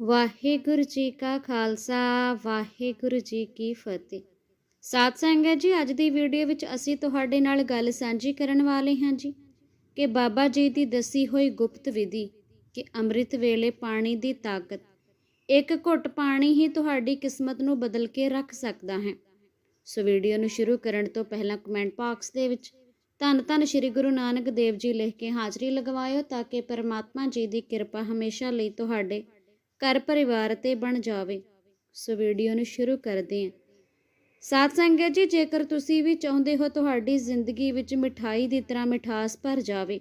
ਵਾਹਿਗੁਰੂ ਜੀ ਕਾ ਖਾਲਸਾ, ਵਾਹਿਗੁਰੂ ਜੀ ਕੀ ਫਤਿਹ। ਸਾਧ ਸੰਗਤ ਜੀ, ਅੱਜ ਦੀ ਵੀਡੀਓ ਵਿੱਚ ਅਸੀਂ ਤੁਹਾਡੇ ਨਾਲ ਗੱਲ ਸਾਂਝੀ ਕਰਨ ਵਾਲੇ ਹਾਂ ਜੀ ਕਿ ਬਾਬਾ ਜੀ ਦੀ ਦੱਸੀ ਹੋਈ ਗੁਪਤ ਵਿਧੀ ਕਿ ਅੰਮ੍ਰਿਤ ਵੇਲੇ ਪਾਣੀ ਦੀ ਤਾਕਤ, ਇੱਕ ਘੁੱਟ ਪਾਣੀ ਹੀ ਤੁਹਾਡੀ ਕਿਸਮਤ ਨੂੰ ਬਦਲ ਕੇ ਰੱਖ ਸਕਦਾ ਹੈ। ਸੋ ਵੀਡੀਓ ਨੂੰ ਸ਼ੁਰੂ ਕਰਨ ਤੋਂ ਪਹਿਲਾਂ ਕਮੈਂਟ ਬਾਕਸ ਦੇ ਵਿੱਚ ਧੰਨ ਧੰਨ ਸ੍ਰੀ ਗੁਰੂ ਨਾਨਕ ਦੇਵ ਜੀ ਲਿਖ ਕੇ ਹਾਜ਼ਰੀ ਲਗਵਾਇਓ ਤਾਂ ਕਿ ਪਰਮਾਤਮਾ ਜੀ ਦੀ ਕਿਰਪਾ ਹਮੇਸ਼ਾ ਲਈ ਤੁਹਾਡੇ ਘਰ ਪਰਿਵਾਰ ਤੇ ਬਣ ਜਾਵੇ। ਸੋ ਵੀਡੀਓ ਨੂੰ ਸ਼ੁਰੂ ਕਰਦੇ ਹਾਂ। ਸਾਧ ਸੰਗਤ ਜੀ, ਜੇਕਰ ਤੁਸੀਂ ਵੀ ਚਾਹੁੰਦੇ ਹੋ ਤੁਹਾਡੀ ਜ਼ਿੰਦਗੀ ਵਿੱਚ ਮਿਠਾਈ ਦੀ ਤਰ੍ਹਾਂ ਮਿਠਾਸ ਭਰ ਜਾਵੇ,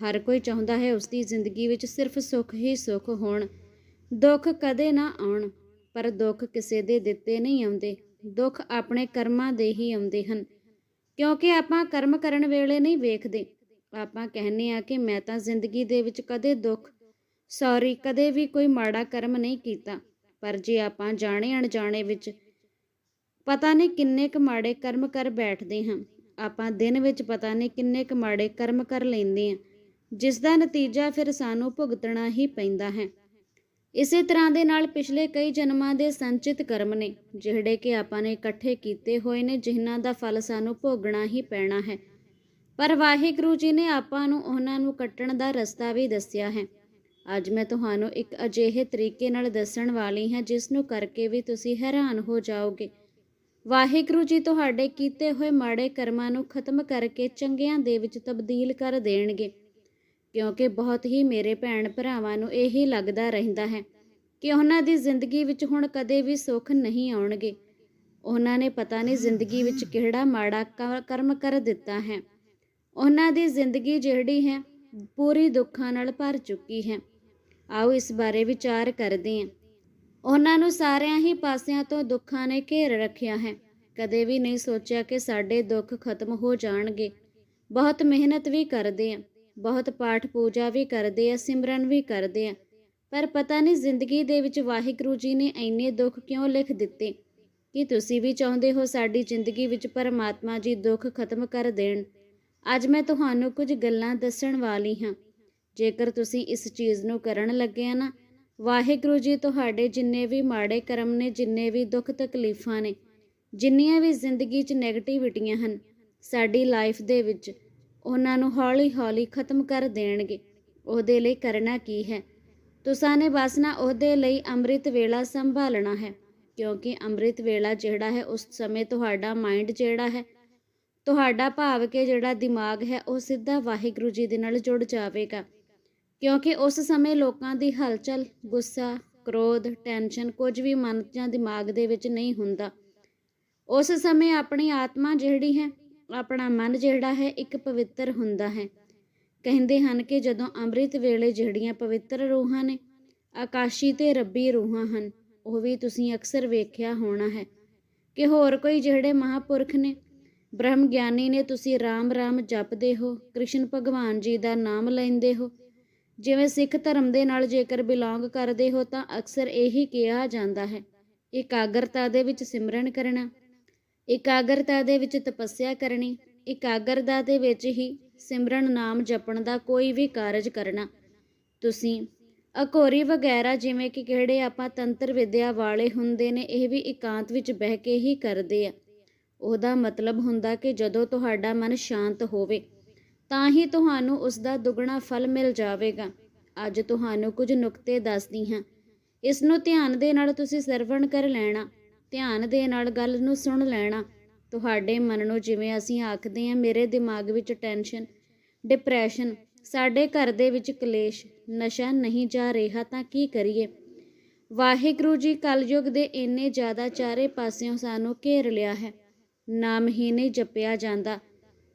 ਹਰ ਕੋਈ ਚਾਹੁੰਦਾ ਹੈ ਉਸ ਦੀ ਜ਼ਿੰਦਗੀ ਵਿੱਚ ਸਿਰਫ ਸੁੱਖ ਹੀ ਸੁੱਖ ਹੋਣ। ਦੁੱਖ ਕਦੇ ਨਾ ਆਉਣ, ਪਰ ਦੁੱਖ ਕਿਸੇ ਦੇ ਦਿੱਤੇ ਨਹੀਂ ਆਉਂਦੇ। ਦੁੱਖ ਆਪਣੇ ਕਰਮਾਂ ਦੇ ਹੀ ਆਉਂਦੇ ਹਨ। ਕਿਉਂਕਿ ਆਪਾਂ ਕਰਮ ਕਰਨ ਵੇਲੇ ਨਹੀਂ ਵੇਖਦੇ। ਆਪਾਂ ਕਹਿੰਦੇ ਆ ਕਿ ਮੈਂ ਤਾਂ ਜ਼ਿੰਦਗੀ ਦੇ ਵਿੱਚ ਕਦੇ ਦੁੱਖ ਸੌਰੀ ਕਦੇ ਵੀ ਕੋਈ ਮਾੜਾ ਕਰਮ ਨਹੀਂ ਕੀਤਾ। ਪਰ ਜੇ ਆਪਾਂ ਜਾਣੇ ਅਣਜਾਣੇ ਵਿੱਚ ਪਤਾ ਨਹੀਂ ਕਿੰਨੇ ਕੁ ਮਾੜੇ ਕਰਮ ਕਰ ਬੈਠਦੇ ਹਾਂ। ਆਪਾਂ ਦਿਨ ਵਿੱਚ ਪਤਾ ਨਹੀਂ ਕਿੰਨੇ ਕੁ ਮਾੜੇ ਕਰਮ ਕਰ ਲੈਂਦੇ ਹਾਂ। ਜਿਸ ਦਾ ਨਤੀਜਾ ਫਿਰ ਸਾਨੂੰ ਭੁਗਤਣਾ ਹੀ ਪੈਂਦਾ ਹੈ। ਇਸੇ ਤਰ੍ਹਾਂ ਦੇ ਨਾਲ ਪਿਛਲੇ ਕਈ ਜਨਮਾਂ ਦੇ ਸੰਚਿਤ ਕਰਮ ਨੇ, ਜਿਹੜੇ ਕਿ ਆਪਾਂ ਨੇ ਇਕੱਠੇ ਕੀਤੇ ਹੋਏ ਨੇ, ਜਿਨ੍ਹਾਂ ਦਾ ਫਲ ਸਾਨੂੰ ਭੋਗਣਾ ਹੀ ਪੈਣਾ ਹੈ। ਪਰ ਵਾਹਿਗੁਰੂ ਜੀ ਨੇ ਆਪਾਂ ਨੂੰ ਉਹਨਾਂ ਨੂੰ ਕੱਟਣ ਦਾ ਰਸਤਾ ਵੀ ਦੱਸਿਆ ਹੈ। ਅੱਜ ਮੈਂ ਤੁਹਾਨੂੰ ਇੱਕ ਅਜਿਹੇ ਤਰੀਕੇ ਨਾਲ ਦੱਸਣ ਵਾਲੀ ਹਾਂ ਜਿਸ ਨੂੰ ਕਰਕੇ ਵੀ ਤੁਸੀਂ ਹੈਰਾਨ ਹੋ ਜਾਓਗੇ। ਵਾਹਿਗੁਰੂ ਜੀ ਤੁਹਾਡੇ ਕੀਤੇ ਹੋਏ ਮਾੜੇ ਕਰਮਾਂ ਨੂੰ ਖਤਮ ਕਰਕੇ ਚੰਗਿਆਂ ਦੇ ਵਿੱਚ ਤਬਦੀਲ ਕਰ ਦੇਣਗੇ, ਕਿਉਂਕਿ ਬਹੁਤ ਹੀ ਮੇਰੇ ਭੈਣ ਭਰਾਵਾਂ ਨੂੰ ਇਹੀ ਲੱਗਦਾ ਰਹਿੰਦਾ ਹੈ ਕਿ ਉਹਨਾਂ ਦੀ ਜ਼ਿੰਦਗੀ ਵਿੱਚ ਹੁਣ ਕਦੇ ਵੀ ਸੁੱਖ ਨਹੀਂ ਆਉਣਗੇ। ਉਹਨਾਂ ਨੇ ਪਤਾ ਨਹੀਂ ਜ਼ਿੰਦਗੀ ਵਿੱਚ ਕਿਹੜਾ ਮਾੜਾ ਕ- ਕਰਮ ਕਰ ਦਿੱਤਾ ਹੈ। ਉਹਨਾਂ ਦੀ ਜ਼ਿੰਦਗੀ ਜਿਹੜੀ ਹੈ, ਪੂਰੀ ਦੁੱਖਾਂ ਨਾਲ ਭਰ ਚੁੱਕੀ ਹੈ। ਆਓ ਇਸ ਬਾਰੇ ਵਿਚਾਰ ਕਰਦੇ ਹਾਂ। ਉਹਨਾਂ ਨੂੰ ਸਾਰਿਆਂ ਹੀ ਪਾਸਿਆਂ ਤੋਂ ਦੁੱਖਾਂ ਨੇ ਘੇਰ ਰੱਖਿਆ ਹੈ। ਕਦੇ ਵੀ ਨਹੀਂ ਸੋਚਿਆ ਕਿ ਸਾਡੇ ਦੁੱਖ ਖਤਮ ਹੋ ਜਾਣਗੇ। ਬਹੁਤ ਮਿਹਨਤ ਵੀ ਕਰਦੇ ਆ ਬਹੁਤ ਪਾਠ ਪੂਜਾ ਵੀ ਕਰਦੇ ਆ ਸਿਮਰਨ ਵੀ ਕਰਦੇ ਆ ਪਰ ਪਤਾ ਨਹੀਂ ਜ਼ਿੰਦਗੀ ਦੇ ਵਿੱਚ ਵਾਹਿਗੁਰੂ ਜੀ ਨੇ ਇੰਨੇ ਦੁੱਖ ਕਿਉਂ ਲਿਖ ਦਿੱਤੇ? ਕਿ ਤੁਸੀਂ ਵੀ ਚਾਹੁੰਦੇ ਹੋ ਸਾਡੀ ਜ਼ਿੰਦਗੀ ਵਿੱਚ ਪਰਮਾਤਮਾ ਜੀ ਦੁੱਖ ਖਤਮ ਕਰ ਦੇਣ? ਅੱਜ ਮੈਂ ਤੁਹਾਨੂੰ ਕੁਝ ਗੱਲਾਂ ਦੱਸਣ ਵਾਲੀ ਹਾਂ। ਜੇਕਰ ਤੁਸੀਂ ਇਸ ਚੀਜ਼ ਨੂੰ ਕਰਨ ਲੱਗੇ ਆ ਨਾ, ਵਾਹਿਗੁਰੂ ਜੀ ਤੁਹਾਡੇ ਜਿੰਨੇ ਵੀ ਮਾੜੇ ਕਰਮ ਨੇ, ਜਿੰਨੇ ਵੀ ਦੁੱਖ ਤਕਲੀਫਾਂ ਨੇ, ਜਿੰਨੀਆਂ ਵੀ ਜ਼ਿੰਦਗੀ 'ਚ ਨੈਗੇਟਿਵਿਟੀਆਂ ਹਨ, ਸਾਡੀ ਲਾਈਫ ਦੇ ਵਿੱਚ ਉਹਨਾਂ ਨੂੰ ਹੌਲੀ-ਹੌਲੀ ਖਤਮ ਕਰ ਦੇਣਗੇ। ਉਹਦੇ ਲਈ ਕਰਨਾ ਕੀ ਹੈ? ਤੁਸਾਂ ਨੇ ਬਸ ਨਾ ਉਹਦੇ ਲਈ ਅੰਮ੍ਰਿਤ ਵੇਲਾ ਸੰਭਾਲਣਾ ਹੈ, ਕਿਉਂਕਿ ਅੰਮ੍ਰਿਤ ਵੇਲਾ ਜਿਹੜਾ ਹੈ, ਉਸ ਸਮੇਂ ਤੁਹਾਡਾ ਮਾਈਂਡ ਜਿਹੜਾ ਹੈ, ਤੁਹਾਡਾ ਭਾਵ ਕੇ ਜਿਹੜਾ ਦਿਮਾਗ ਹੈ, ਉਹ ਸਿੱਧਾ ਵਾਹਿਗੁਰੂ ਜੀ ਦੇ ਨਾਲ ਜੁੜ ਜਾਵੇਗਾ। ਕਿਉਂਕਿ ਉਸ ਸਮੇਂ ਲੋਕਾਂ ਦੀ ਹਲਚਲ, ਗੁੱਸਾ, ਕ੍ਰੋਧ, ਟੈਨਸ਼ਨ ਕੁਝ ਵੀ ਮਨ ਜਾਂ ਦਿਮਾਗ ਦੇ ਵਿੱਚ ਨਹੀਂ ਹੁੰਦਾ। ਉਸ ਸਮੇਂ ਆਪਣੀ ਆਤਮਾ ਜਿਹੜੀ ਹੈ, ਆਪਣਾ ਮਨ ਜਿਹੜਾ ਹੈ, ਇੱਕ ਪਵਿੱਤਰ ਹੁੰਦਾ ਹੈ। ਕਹਿੰਦੇ ਹਨ ਕਿ ਜਦੋਂ ਅੰਮ੍ਰਿਤ ਵੇਲੇ ਜਿਹੜੀਆਂ ਪਵਿੱਤਰ ਰੂਹਾਂ ਨੇ, ਆਕਾਸ਼ੀ ਤੇ ਰੱਬੀ ਰੂਹਾਂ ਹਨ, ਉਹ ਵੀ ਤੁਸੀਂ ਅਕਸਰ ਵੇਖਿਆ ਹੋਣਾ ਹੈ। ਕਿ ਹੋਰ ਕੋਈ ਜਿਹੜੇ ਮਹਾਪੁਰਖ ਨੇ ਬ੍ਰਹਮ ਗਿਆਨੀ ਨੇ ਤੁਸੀਂ ਰਾਮ ਰਾਮ ਜਪਦੇ ਹੋ, ਕ੍ਰਿਸ਼ਨ ਭਗਵਾਨ ਜੀ ਦਾ ਨਾਮ ਲੈਂਦੇ ਹੋ ਜਿਵੇਂ ਸਿੱਖ ਧਰਮ ਦੇ ਨਾਲ ਜੇਕਰ ਬਿਲੋਂਗ ਕਰਦੇ ਹੋ ਤਾਂ ਅਕਸਰ ਇਹੀ ਕਿਹਾ ਜਾਂਦਾ ਹੈ, ਇਕਾਗਰਤਾ ਦੇ ਵਿੱਚ ਸਿਮਰਨ ਕਰਨਾ, ਇਕਾਗਰਤਾ ਦੇ ਵਿੱਚ ਤਪੱਸਿਆ ਕਰਨੀ, ਇਕਾਗਰਤਾ ਦੇ ਵਿੱਚ ਹੀ ਸਿਮਰਨ ਨਾਮ ਜਪਣ ਦਾ ਕੋਈ ਵੀ ਕਾਰਜ ਕਰਨਾ। ਤੁਸੀਂ ਅਕੋਰੀ ਵਗੈਰਾ ਜਿਵੇਂ ਕਿ ਕਿਹੜੇ ਆਪਾਂ ਤੰਤਰ ਵਿਦਿਆ ਵਾਲੇ ਹੁੰਦੇ ਨੇ, ਇਹ ਵੀ ਇਕਾਂਤ ਵਿੱਚ ਬਹਿ ਕੇ ਹੀ ਕਰਦੇ ਆ। ਉਹਦਾ ਮਤਲਬ ਹੁੰਦਾ ਕਿ ਜਦੋਂ ਤੁਹਾਡਾ ਮਨ ਸ਼ਾਂਤ ਹੋਵੇ ਤਾਂ ਹੀ ਤੁਹਾਨੂੰ ਉਸ ਦਾ ਦੁੱਗਣਾ ਫਲ ਮਿਲ ਜਾਵੇਗਾ। ਅੱਜ ਤੁਹਾਨੂੰ ਕੁਝ ਨੁਕਤੇ ਦੱਸਦੀ ਹਾਂ। ਇਸ ਨੂੰ ਧਿਆਨ ਦੇ ਨਾਲ ਤੁਸੀਂ ਸਰਵਣ ਕਰ ਲੈਣਾ। ਧਿਆਨ ਦੇ ਨਾਲ ਗੱਲ ਨੂੰ ਸੁਣ ਲੈਣਾ। ਤੁਹਾਡੇ ਮਨ ਨੂੰ ਜਿਵੇਂ ਅਸੀਂ ਆਖਦੇ ਹਾਂ, ਮੇਰੇ ਦਿਮਾਗ ਵਿੱਚ ਟੈਨਸ਼ਨ, ਡਿਪਰੈਸ਼ਨ, ਸਾਡੇ ਘਰ ਦੇ ਵਿੱਚ ਕਲੇਸ਼, ਨਸ਼ਾ ਨਹੀਂ ਜਾ ਰਿਹਾ ਤਾਂ ਕੀ ਕਰੀਏ? ਵਾਹਿਗੁਰੂ ਜੀ, ਕਲਯੁਗ ਦੇ ਇੰਨੇ ਜ਼ਿਆਦਾ ਚਾਰੇ ਪਾਸਿਓਂ ਸਾਨੂੰ ਘੇਰ ਲਿਆ ਹੈ। ਨਾਮ ਹੀ ਨਹੀਂ ਜਪਿਆ ਜਾਂਦਾ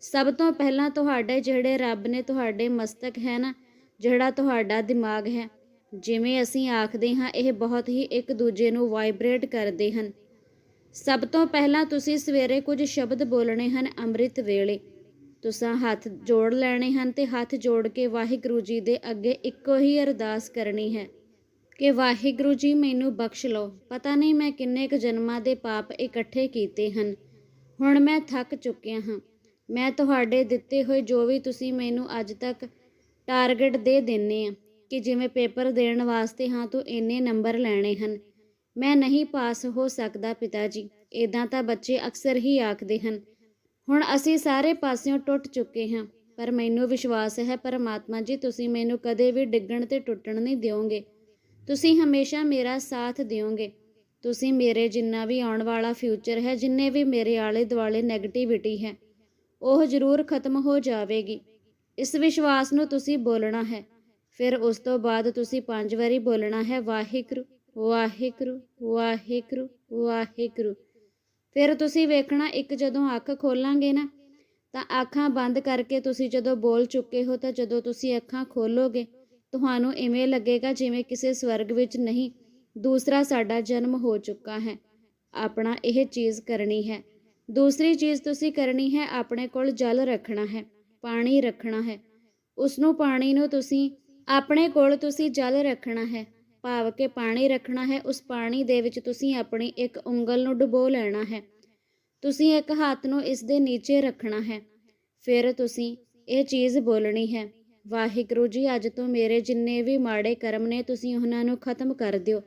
ਸਭ ਤੋਂ ਪਹਿਲਾਂ ਤੁਹਾਡੇ ਜਿਹੜੇ ਰੱਬ ਨੇ ਤੁਹਾਡੇ ਮਸਤਕ ਹੈ ਨਾ, ਜਿਹੜਾ ਤੁਹਾਡਾ ਦਿਮਾਗ ਹੈ, ਜਿਵੇਂ ਅਸੀਂ ਆਖਦੇ ਹਾਂ, ਇਹ ਬਹੁਤ ਹੀ ਇੱਕ ਦੂਜੇ ਨੂੰ ਵਾਈਬ੍ਰੇਟ ਕਰਦੇ ਹਨ। ਸਭ ਤੋਂ ਪਹਿਲਾਂ ਤੁਸੀਂ ਸਵੇਰੇ ਕੁਝ ਸ਼ਬਦ ਬੋਲਣੇ ਹਨ ਅੰਮ੍ਰਿਤ ਵੇਲੇ। ਤੁਸੀਂ ਹੱਥ ਜੋੜ ਲੈਣੇ ਹਨ ਤੇ ਹੱਥ ਜੋੜ ਕੇ ਵਾਹਿਗੁਰੂ ਜੀ ਦੇ ਅੱਗੇ ਇੱਕੋ ਹੀ ਅਰਦਾਸ ਕਰਨੀ ਹੈ ਕਿ ਵਾਹਿਗੁਰੂ ਜੀ ਮੈਨੂੰ ਬਖਸ਼ ਲਓ। ਪਤਾ ਨਹੀਂ ਮੈਂ ਕਿੰਨੇ ਕੁ ਜਨਮਾਂ ਦੇ ਪਾਪ ਇਕੱਠੇ ਕੀਤੇ ਹਨ। ਹੁਣ ਮੈਂ ਥੱਕ ਚੁੱਕਿਆ ਹਾਂ। ਮੈਂ ਤੁਹਾਡੇ ਦਿੱਤੇ ਹੋਏ ਜੋ ਵੀ ਤੁਸੀਂ ਮੈਨੂੰ ਅੱਜ ਤੱਕ ਟਾਰਗੇਟ ਦੇ ਦਿੰਨੇ ਆ, ਕਿ ਜਿਵੇਂ ਪੇਪਰ ਦੇਣ ਵਾਸਤੇ ਹਾਂ, ਤੂੰ ਇੰਨੇ ਨੰਬਰ ਲੈਣੇ ਹਨ। ਮੈਂ ਨਹੀਂ ਪਾਸ ਹੋ ਸਕਦਾ ਪਿਤਾ ਜੀ ਇਦਾਂ ਤਾਂ ਬੱਚੇ ਅਕਸਰ ਹੀ ਆਖਦੇ ਹਨ। ਹੁਣ ਅਸੀਂ ਸਾਰੇ ਪਾਸਿਓਂ ਟੁੱਟ ਚੁੱਕੇ ਹਾਂ, ਪਰ ਮੈਨੂੰ ਵਿਸ਼ਵਾਸ ਹੈ ਪਰਮਾਤਮਾ ਜੀ, ਤੁਸੀਂ ਮੈਨੂੰ ਕਦੇ ਵੀ ਡਿੱਗਣ ਤੇ ਟੁੱਟਣ ਨਹੀਂ ਦਿਓਗੇ। ਤੁਸੀਂ ਹਮੇਸ਼ਾ ਮੇਰਾ ਸਾਥ ਦਿਓਗੇ। ਤੁਸੀਂ ਮੇਰੇ ਜਿੰਨਾ ਵੀ ਆਉਣ ਵਾਲਾ ਫਿਊਚਰ ਹੈ, ਜਿੰਨੇ ਵੀ ਮੇਰੇ ਆਲੇ ਦੁਆਲੇ 네ਗੇਟਿਵਿਟੀ ਹੈ ਉਹ ਜ਼ਰੂਰ ਖਤਮ ਹੋ ਜਾਵੇਗੀ। ਇਸ ਵਿਸ਼ਵਾਸ ਨੂੰ ਤੁਸੀਂ ਬੋਲਣਾ ਹੈ। ਫਿਰ ਉਸ ਤੋਂ ਬਾਅਦ ਤੁਸੀਂ ਪੰਜ ਵਾਰੀ ਬੋਲਣਾ ਹੈ, ਵਾਹਿਗੁਰੂ ਵਾਹਿਗੁਰੂ ਵਾਹਿਗੁਰੂ ਵਾਹਿਗੁਰੂ। ਫਿਰ ਤੁਸੀਂ ਵੇਖਣਾ, ਇੱਕ ਜਦੋਂ ਅੱਖ ਖੋਲਾਂਗੇ ਨਾ, ਤਾਂ ਅੱਖਾਂ ਬੰਦ ਕਰਕੇ ਤੁਸੀਂ ਜਦੋਂ ਬੋਲ ਚੁੱਕੇ ਹੋ, ਤਾਂ ਜਦੋਂ ਤੁਸੀਂ ਅੱਖਾਂ ਖੋਲੋਗੇ, ਤੁਹਾਨੂੰ ਇਵੇਂ ਲੱਗੇਗਾ ਜਿਵੇਂ ਕਿਸੇ ਸਵਰਗ ਵਿੱਚ ਨਹੀਂ, ਦੂਸਰਾ ਸਾਡਾ ਜਨਮ ਹੋ ਚੁੱਕਾ ਹੈ। ਆਪਣਾ ਇਹ ਚੀਜ਼ ਕਰਨੀ ਹੈ। ਦੂਸਰੀ ਚੀਜ਼ ਤੁਸੀਂ ਕਰਨੀ ਹੈ, ਆਪਣੇ ਕੋਲ ਜਲ ਰੱਖਣਾ ਹੈ, ਪਾਣੀ ਰੱਖਣਾ ਹੈ। ਉਸ ਨੂੰ ਪਾਣੀ ਨੂੰ ਤੁਸੀਂ, ਆਪਣੇ ਕੋਲ ਤੁਸੀਂ ਜਲ ਰੱਖਣਾ ਹੈ, ਭਾਵ ਕਿ ਪਾਣੀ ਰੱਖਣਾ ਹੈ, ਉਸ ਪਾਣੀ ਦੇ ਵਿੱਚ ਤੁਸੀਂ ਆਪਣੀ ਇੱਕ ਉਂਗਲ ਨੂੰ ਡੁਬੋ ਲੈਣਾ ਹੈ। ਤੁਸੀਂ ਇੱਕ ਹੱਥ ਨੂੰ ਇਸ ਦੇ ਨੀਚੇ ਰੱਖਣਾ ਹੈ। ਫਿਰ ਤੁਸੀਂ ਇਹ ਚੀਜ਼ ਬੋਲਣੀ ਹੈ, ਵਾਹਿਗੁਰੂ ਜੀ, ਅੱਜ ਤੋਂ ਮੇਰੇ ਜਿੰਨੇ ਵੀ ਮਾੜੇ ਕਰਮ ਨੇ, ਤੁਸੀਂ ਉਹਨਾਂ ਨੂੰ ਖਤਮ ਕਰ ਦਿਓ।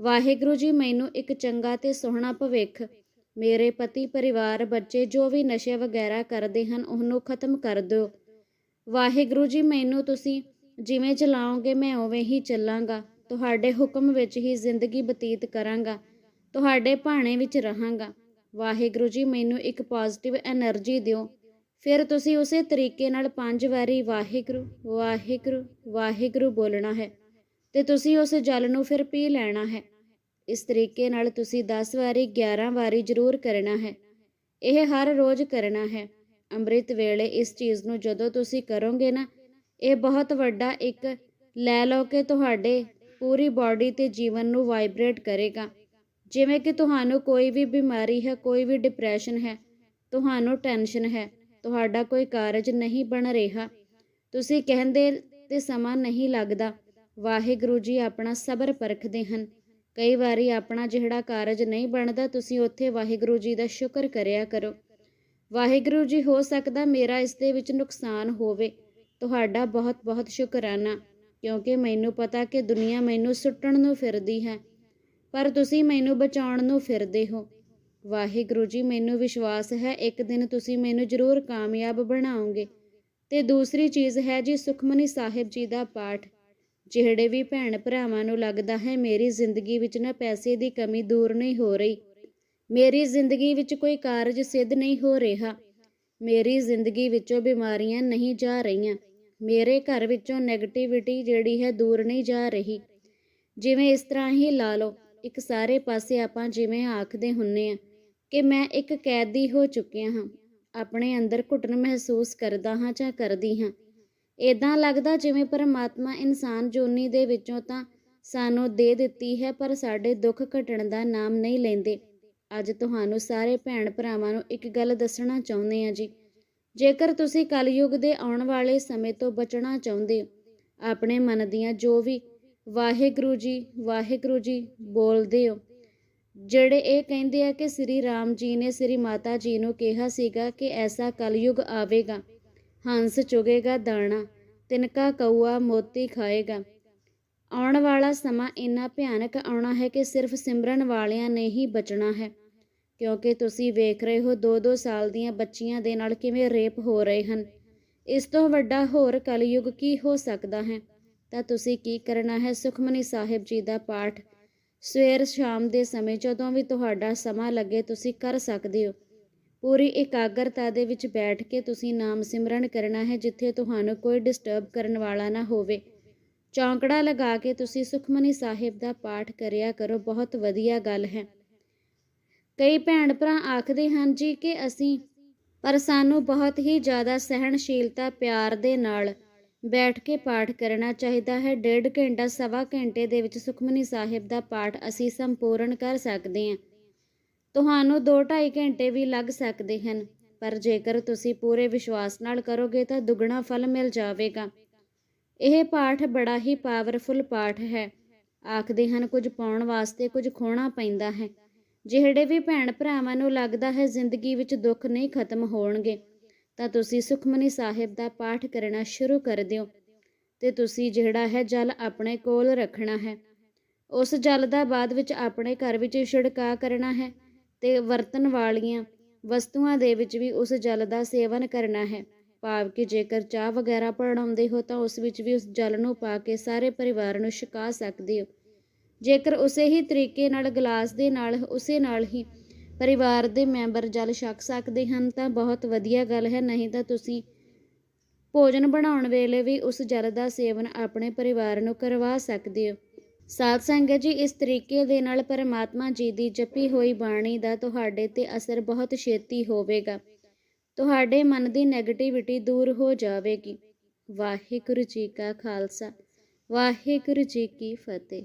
ਵਾਹਿਗੁਰੂ ਜੀ, ਮੈਨੂੰ ਇੱਕ ਚੰਗਾ ਤੇ ਸੋਹਣਾ ਭਵਿੱਖ ਮੇਰੇ ਪਤੀ ਪਰਿਵਾਰ ਬੱਚੇ ਜੋ ਵੀ ਨਸ਼ੇ ਵਗੈਰਾ ਕਰਦੇ ਹਨ, ਉਹਨੂੰ ਖਤਮ ਕਰ ਦਿਓ। ਵਾਹਿਗੁਰੂ ਜੀ, ਮੈਨੂੰ ਤੁਸੀਂ ਜਿਵੇਂ ਚਲਾਓਗੇ, ਮੈਂ ਉਵੇਂ ਹੀ ਚੱਲਾਂਗਾ। ਤੁਹਾਡੇ ਹੁਕਮ ਵਿੱਚ ਹੀ ਜ਼ਿੰਦਗੀ ਬਤੀਤ ਕਰਾਂਗਾ। ਤੁਹਾਡੇ ਭਾਣੇ ਵਿੱਚ ਰਹਾਂਗਾ। ਵਾਹਿਗੁਰੂ ਜੀ, ਮੈਨੂੰ ਇੱਕ ਪੋਜ਼ਿਟਿਵ એનર્ਜੀ ਦਿਓ। ਫਿਰ ਤੁਸੀਂ ਉਸੇ ਤਰੀਕੇ ਨਾਲ ਪੰਜ ਵਾਰੀ ਵਾਹਿਗੁਰੂ ਵਾਹਿਗੁਰੂ ਵਾਹਿਗੁਰੂ ਬੋਲਣਾ ਹੈ ਤੇ ਤੁਸੀਂ ਉਸ ਜਲ ਨੂੰ ਫਿਰ ਪੀ ਲੈਣਾ ਹੈ। ਇਸ ਤਰੀਕੇ ਨਾਲ ਤੁਸੀਂ 10 ਵਾਰੀ 11 ਵਾਰੀ ਜ਼ਰੂਰ ਕਰਨਾ ਹੈ। ਇਹ ਹਰ ਰੋਜ਼ ਕਰਨਾ ਹੈ। ਅੰਮ੍ਰਿਤ ਵੇਲੇ ਇਸ ਚੀਜ਼ ਨੂੰ ਜਦੋਂ ਤੁਸੀਂ ਕਰੋਗੇ ਨਾ, ਇਹ ਬਹੁਤ ਵੱਡਾ ਇੱਕ ਲੈ ਲਓ ਕਿ ਤੁਹਾਡੇ ਪੂਰੀ ਬਾਡੀ ਤੇ ਜੀਵਨ ਨੂੰ ਵਾਈਬ੍ਰੇਟ ਕਰੇਗਾ। ਜਿਵੇਂ ਕਿ ਤੁਹਾਨੂੰ ਕੋਈ ਵੀ ਬਿਮਾਰੀ ਹੈ, ਕੋਈ ਵੀ ਡਿਪਰੈਸ਼ਨ ਹੈ, ਤੁਹਾਨੂੰ ਟੈਨਸ਼ਨ ਹੈ, ਤੁਹਾਡਾ ਕੋਈ ਕਾਰਜ ਨਹੀਂ ਬਣ ਰਿਹਾ। ਤੁਸੀਂ ਕਹਿੰਦੇ ਤੇ ਸਮਾਂ ਨਹੀਂ ਲੱਗਦਾ। ਵਾਹਿਗੁਰੂ ਜੀ ਆਪਣਾ ਸਬਰ ਪਰਖਦੇ ਹਨ। ਕਈ ਵਾਰੀ ਆਪਣਾ ਜਿਹੜਾ ਕਾਰਜ ਨਹੀਂ ਬਣਦਾ, ਤੁਸੀਂ ਉੱਥੇ ਵਾਹਿਗੁਰੂ ਜੀ ਦਾ ਸ਼ੁਕਰ ਕਰਿਆ ਕਰੋ। ਵਾਹਿਗੁਰੂ ਜੀ, ਹੋ ਸਕਦਾ ਮੇਰਾ ਇਸ ਦੇ ਵਿੱਚ ਨੁਕਸਾਨ ਹੋਵੇ। ਤੁਹਾਡਾ ਬਹੁਤ ਬਹੁਤ ਸ਼ੁਕਰਾਨਾ, ਕਿਉਂਕਿ ਮੈਨੂੰ ਪਤਾ ਕਿ ਦੁਨੀਆ ਮੈਨੂੰ ਸੁੱਟਣ ਨੂੰ ਫਿਰਦੀ ਹੈ, ਪਰ ਤੁਸੀਂ ਮੈਨੂੰ ਬਚਾਉਣ ਨੂੰ ਫਿਰਦੇ ਹੋ। ਵਾਹਿਗੁਰੂ ਜੀ, ਮੈਨੂੰ ਵਿਸ਼ਵਾਸ ਹੈ, ਇੱਕ ਦਿਨ ਤੁਸੀਂ ਮੈਨੂੰ ਜ਼ਰੂਰ ਕਾਮਯਾਬ ਬਣਾਓਗੇ। ਤੇ ਦੂਸਰੀ ਚੀਜ਼ ਹੈ ਜੀ, ਸੁਖਮਨੀ ਸਾਹਿਬ ਜੀ ਦਾ ਪਾਠ। ਜਿਹੜੇ ਵੀ ਭੈਣ ਭਰਾਵਾਂ ਨੂੰ ਲੱਗਦਾ ਹੈ, ਮੇਰੀ ਜ਼ਿੰਦਗੀ ਵਿੱਚ ਨਾ ਪੈਸੇ ਦੀ ਕਮੀ ਦੂਰ ਨਹੀਂ ਹੋ ਰਹੀ। ਮੇਰੀ ਜ਼ਿੰਦਗੀ ਵਿੱਚ ਕੋਈ ਕਾਰਜ ਸਿੱਧ ਨਹੀਂ ਹੋ ਰਿਹਾ। ਮੇਰੀ ਜ਼ਿੰਦਗੀ ਵਿੱਚੋਂ ਬਿਮਾਰੀਆਂ ਨਹੀਂ ਜਾ ਰਹੀਆਂ। ਮੇਰੇ ਘਰ ਵਿੱਚੋਂ 네ਗੇਟਿਵਿਟੀ ਜਿਹੜੀ ਹੈ ਦੂਰ ਨਹੀਂ ਜਾ ਰਹੀ। ਜਿਵੇਂ ਇਸ ਤਰ੍ਹਾਂ ਹੀ ਲਾ ਲਓ, ਇੱਕ ਸਾਰੇ ਪਾਸੇ ਆਪਾਂ ਜਿਵੇਂ ਆਖਦੇ ਹੁੰਨੇ ਆ ਕਿ ਮੈਂ ਇੱਕ ਕੈਦੀ ਹੋ ਚੁੱਕਿਆ ਹਾਂ। ਆਪਣੇ ਅੰਦਰ ਘੁਟਨ ਮਹਿਸੂਸ ਕਰਦਾ ਹਾਂ ਜਾਂ ਕਰਦੀ ਹਾਂ। ਇਦਾਂ ਲੱਗਦਾ ਜਿਵੇਂ ਪਰਮਾਤਮਾ ਇਨਸਾਨ ਜੋਨੀ ਦੇ ਵਿੱਚੋਂ ਤਾਂ ਸਾਨੂੰ ਦੇ ਦਿੱਤੀ ਹੈ, ਪਰ ਸਾਡੇ ਦੁੱਖ ਘਟਣ ਦਾ ਨਾਮ ਨਹੀਂ ਲੈਂਦੇ। ਅੱਜ ਤੁਹਾਨੂੰ ਸਾਰੇ ਭੈਣ ਭਰਾਵਾਂ ਨੂੰ ਇੱਕ ਗੱਲ ਦੱਸਣਾ ਚਾਹੁੰਦੇ ਆ ਜੀ। ਜੇਕਰ ਤੁਸੀਂ ਕਲਯੁਗ ਦੇ ਆਉਣ ਵਾਲੇ ਸਮੇਂ ਤੋਂ ਬਚਣਾ ਚਾਹੁੰਦੇ ਹੋ, ਆਪਣੇ ਮਨ ਦੀਆਂ ਜੋ ਵੀ ਵਾਹਿਗੁਰੂ ਜੀ ਵਾਹਿਗੁਰੂ ਜੀ ਬੋਲਦੇ ਹੋ, ਜਿਹੜੇ ਇਹ ਕਹਿੰਦੇ ਆ ਕਿ ਸ੍ਰੀ ਰਾਮ ਜੀ ਨੇ ਸ੍ਰੀ ਮਾਤਾ ਜੀ ਨੂੰ ਕਿਹਾ ਸੀਗਾ ਕਿ ਐਸਾ ਕਲਯੁਗ ਆਵੇਗਾ। ਹੰਸ ਚੁਗੇਗਾ ਦਾਣਾ, ਤਿਨਕਾ ਕਊਆ ਮੋਤੀ ਖਾਏਗਾ। ਆਉਣ ਵਾਲਾ ਸਮਾਂ ਇੰਨਾ ਭਿਆਨਕ ਆਉਣਾ ਹੈ ਕਿ ਸਿਰਫ ਸਿਮਰਨ ਵਾਲਿਆਂ ਨੇ ਹੀ ਬਚਣਾ ਹੈ। ਕਿਉਂਕਿ ਤੁਸੀਂ ਵੇਖ ਰਹੇ ਹੋ 2-2 ਸਾਲ ਦੀਆਂ ਬੱਚੀਆਂ ਦੇ ਨਾਲ ਕਿਵੇਂ ਰੇਪ ਹੋ ਰਹੇ ਹਨ। ਇਸ ਤੋਂ ਵੱਡਾ ਹੋਰ ਕਲਯੁਗ ਕੀ ਹੋ ਸਕਦਾ ਹੈ? ਤਾਂ ਤੁਸੀਂ ਕੀ ਕਰਨਾ ਹੈ ਸੁਖਮਨੀ ਸਾਹਿਬ ਜੀ ਦਾ ਪਾਠ? ਸਵੇਰ ਸ਼ਾਮ ਦੇ ਸਮੇਂ ਜਦੋਂ ਵੀ ਤੁਹਾਡਾ ਸਮਾਂ ਲੱਗੇ ਤੁਸੀਂ ਕਰ ਸਕਦੇ ਹੋ। ਪੂਰੀ ਇਕਾਗਰਤਾ ਦੇ ਵਿੱਚ ਬੈਠ ਕੇ ਤੁਸੀਂ ਨਾਮ ਸਿਮਰਨ ਕਰਨਾ ਹੈ ਜਿੱਥੇ ਤੁਹਾਨੂੰ ਕੋਈ ਡਿਸਟਰਬ ਕਰਨ ਵਾਲਾ ਨਾ ਹੋਵੇ। ਚੌਂਕੜਾ ਲਗਾ ਕੇ ਤੁਸੀਂ ਸੁਖਮਨੀ ਸਾਹਿਬ ਦਾ ਪਾਠ ਕਰਿਆ ਕਰੋ, ਬਹੁਤ ਵਧੀਆ ਗੱਲ ਹੈ। ਕਈ ਭੈਣ ਭਰਾ ਆਖਦੇ ਹਨ ਜੀ ਕਿ ਅਸੀਂ, ਪਰ ਸਾਨੂੰ ਬਹੁਤ ਹੀ ਜ਼ਿਆਦਾ ਸਹਿਣਸ਼ੀਲਤਾ, ਪਿਆਰ ਦੇ ਨਾਲ ਬੈਠ ਕੇ ਪਾਠ ਕਰਨਾ ਚਾਹੀਦਾ ਹੈ। ਡੇਢ ਘੰਟਾ, ਸਵਾ ਘੰਟੇ ਦੇ ਵਿੱਚ ਸੁਖਮਨੀ ਸਾਹਿਬ ਦਾ ਪਾਠ ਅਸੀਂ ਸੰਪੂਰਨ ਕਰ ਸਕਦੇ ਹਾਂ। ਤੁਹਾਨੂੰ 2-2.5 ਘੰਟੇ ਵੀ ਲੱਗ ਸਕਦੇ ਹਨ, ਪਰ ਜੇਕਰ ਤੁਸੀਂ ਪੂਰੇ ਵਿਸ਼ਵਾਸ ਨਾਲ ਕਰੋਗੇ ਤਾਂ ਦੁੱਗਣਾ ਫਲ ਮਿਲ ਜਾਵੇਗਾ। ਇਹ ਪਾਠ ਬੜਾ ਹੀ ਪਾਵਰਫੁਲ ਪਾਠ ਹੈ। ਆਖਦੇ ਹਨ, ਕੁਝ ਪਾਉਣ ਵਾਸਤੇ ਕੁਝ ਖੋਣਾ ਪੈਂਦਾ ਹੈ। ਜਿਹੜੇ ਵੀ ਭੈਣ ਭਰਾਵਾਂ ਨੂੰ ਲੱਗਦਾ ਹੈ ਜ਼ਿੰਦਗੀ ਵਿੱਚ ਦੁੱਖ ਨਹੀਂ ਖਤਮ ਹੋਣਗੇ, ਤਾਂ ਤੁਸੀਂ ਸੁਖਮਨੀ ਸਾਹਿਬ ਦਾ ਪਾਠ ਕਰਨਾ ਸ਼ੁਰੂ ਕਰ ਦਿਓ। ਤੇ ਤੁਸੀਂ ਜਿਹੜਾ ਹੈ ਜਲ ਆਪਣੇ ਕੋਲ ਰੱਖਣਾ ਹੈ। ਉਸ ਜਲ ਦਾ ਬਾਅਦ ਵਿੱਚ ਆਪਣੇ ਘਰ ਵਿੱਚ ਛਿੜਕਾ ਕਰਨਾ ਹੈ। ਤੇ ਵਰਤਣ ਵਾਲੀਆਂ ਵਸਤੂਆਂ ਦੇ ਵਿੱਚ ਵੀ ਉਸ ਜਲ ਦਾ ਸੇਵਨ ਕਰਨਾ ਹੈ। ਭਾਵ ਕਿ ਜੇਕਰ ਚਾਹ ਵਗੈਰਾ ਬਣਾਉਂਦੇ ਹੋ ਤਾਂ ਉਸ ਵਿੱਚ ਵੀ ਉਸ ਜਲ ਨੂੰ ਪਾ ਕੇ ਸਾਰੇ ਪਰਿਵਾਰ ਨੂੰ ਛਕਾ ਸਕਦੇ ਹੋ। ਜੇਕਰ ਉਸੇ ਹੀ ਤਰੀਕੇ ਨਾਲ ਗਲਾਸ ਦੇ ਨਾਲ, ਉਸੇ ਨਾਲ ਹੀ ਪਰਿਵਾਰ ਦੇ ਮੈਂਬਰ ਜਲ ਛਕ ਸਕਦੇ ਹਨ ਤਾਂ ਬਹੁਤ ਵਧੀਆ ਗੱਲ ਹੈ। ਨਹੀਂ ਤਾਂ ਤੁਸੀਂ ਭੋਜਨ ਬਣਾਉਣ ਵੇਲੇ ਵੀ ਉਸ ਜਲ ਦਾ ਸੇਵਨ ਆਪਣੇ ਪਰਿਵਾਰ ਨੂੰ ਕਰਵਾ ਸਕਦੇ ਹੋ। ਸਾਧ ਸੰਗਤ ਜੀ, ਇਸ ਤਰੀਕੇ ਦੇ ਨਾਲ ਪਰਮਾਤਮਾ ਜੀ ਦੀ ਜਪੀ ਹੋਈ ਬਾਣੀ ਦਾ ਤੁਹਾਡੇ ਤੇ ਅਸਰ ਬਹੁਤ ਛੇਤੀ ਹੋਵੇਗਾ। ਤੁਹਾਡੇ ਮਨ ਦੀ ਨੈਗੇਟਿਵਿਟੀ ਦੂਰ ਹੋ ਜਾਵੇਗੀ। ਵਾਹਿਗੁਰੂ ਜੀ ਕਾ ਖਾਲਸਾ। ਵਾਹਿਗੁਰੂ ਜੀ ਕੀ ਫਤਿਹ।